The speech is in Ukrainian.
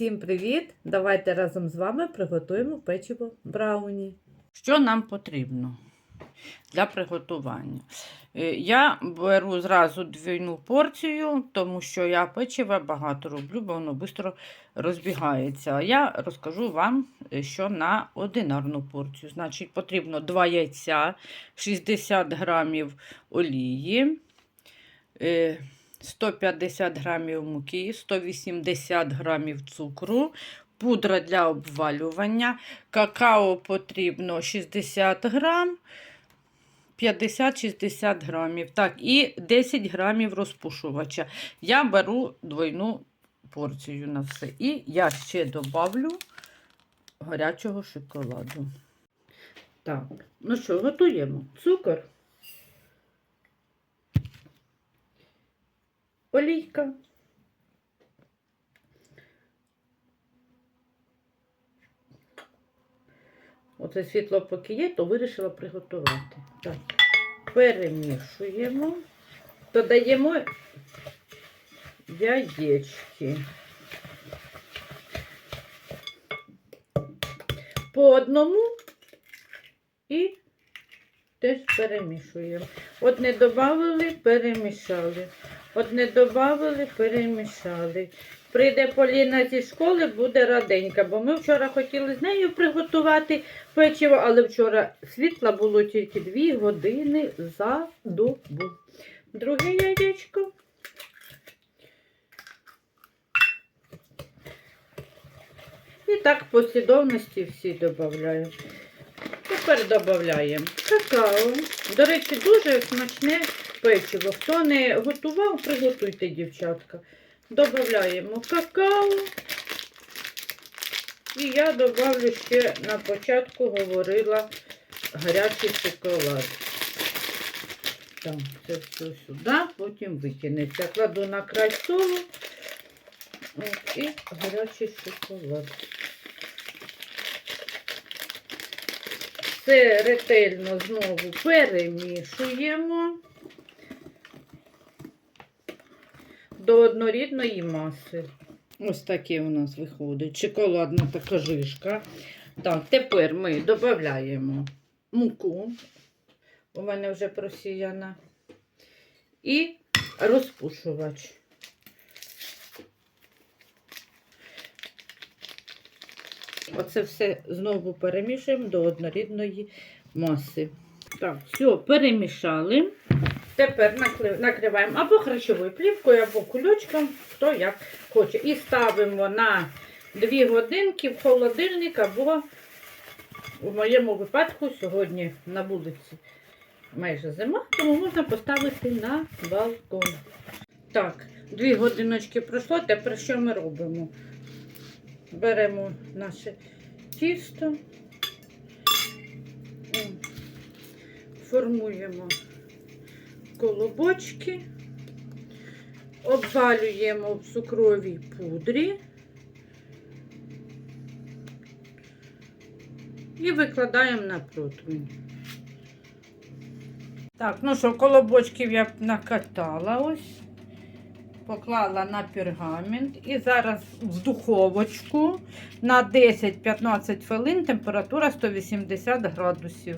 Всім привіт! Давайте разом з вами приготуємо печиво брауні. Що нам потрібно для приготування? Е, Я беру зразу двійну порцію, тому що я печиво багато роблю, бо воно швидко розбігається. Я розкажу вам, е, що на одинарну порцію. Значить, потрібно 2 яйця, 60 грамів олії, е, 150 грамів муки, 180 грамів цукру, пудра для обвалювання, какао потрібно 60 грам, 50-60 грамів. Так, і 10 грамів розпушувача. Я беру двойну порцію на все. І я ще добавлю гарячого шоколаду. Так, ну що, готуємо цукор, олійка. Оце світло поки є, то вирішила приготувати. Так, перемішуємо, додаємо яєчки. По одному і теж перемішуємо. Одне додали, перемішали. Одне додали, перемішали. Прийде Поліна зі школи, буде раденька, бо ми вчора хотіли з нею приготувати печиво, але вчора світла було тільки 2 години за добу. Друге яєчко. І так в послідовності всі додаємо. Тепер додаємо какао. До речі, дуже смачне печиво. Хто не готував, приготуйте, дівчатка. Додаємо какао. І я добавлю ще на початку говорила гарячий шоколад. Так, це все сюди, потім викинеться. Кладу на край столу і гарячий шоколад. Все ретельно знову перемішуємо до однорідної маси. Ось таке у нас виходить. Шоколадна така жишка. Так, тепер ми додаємо муку. У мене вже просіяна. І розпушувач. Оце все знову перемішуємо до однорідної маси. Так, все, перемішали. Тепер накриваємо або харчовою плівкою, або кульочком, хто як хоче. І ставимо на 2 годинки в холодильник, або у моєму випадку сьогодні на вулиці майже зима, тому можна поставити на балкон. Так, 2 годиночки пройшло. Тепер що ми робимо? Беремо наше тісто, формуємо колобочки, обвалюємо в цукровій пудрі і викладаємо на противень. Так, ну що, колобочків я накатала ось, поклала на пергамент і зараз в духовочку на 10-15 хвилин температура 180 градусів.